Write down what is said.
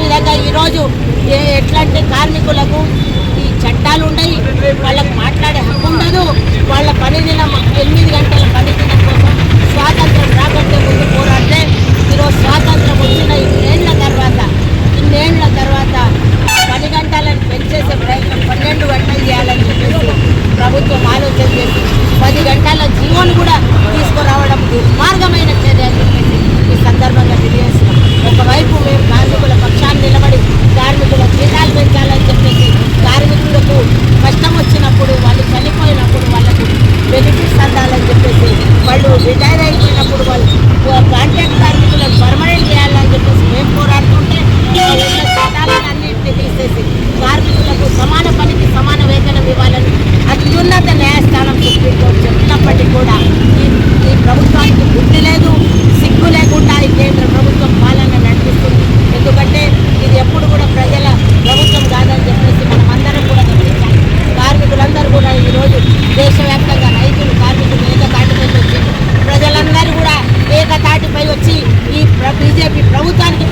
అదేవిధంగా ఈరోజు ఏ ఎట్లాంటి కార్మికులకు ఈ చట్టాలు ఉన్నాయి రిటైర్ అయిపోయినప్పుడు వాళ్ళు కాంట్రాక్ట్ కార్మికులను పర్మనెంట్ చేయాలని చెప్పేసి మేము పోరాడుతుంటే ఆ చట్టాలన్నింటినీ తీసేసి కార్మికులకు సమాన పనికి సమాన వేతనం ఇవ్వాలని అత్యున్నత న్యాయస్థానం సుప్రీంకోర్టు చెప్పినప్పటికీ కూడా ఈ ఈ ప్రభుత్వానికి బుద్ధి లేదు సిగ్గు లేకుండా ఈ కేంద్ర ప్రభుత్వం పాలన నడిపిస్తుంది. ఎందుకంటే ఇది ఎప్పుడు కూడా ప్రజల పై వచ్చి ఈ బీజేపీ ప్రభుత్వానికి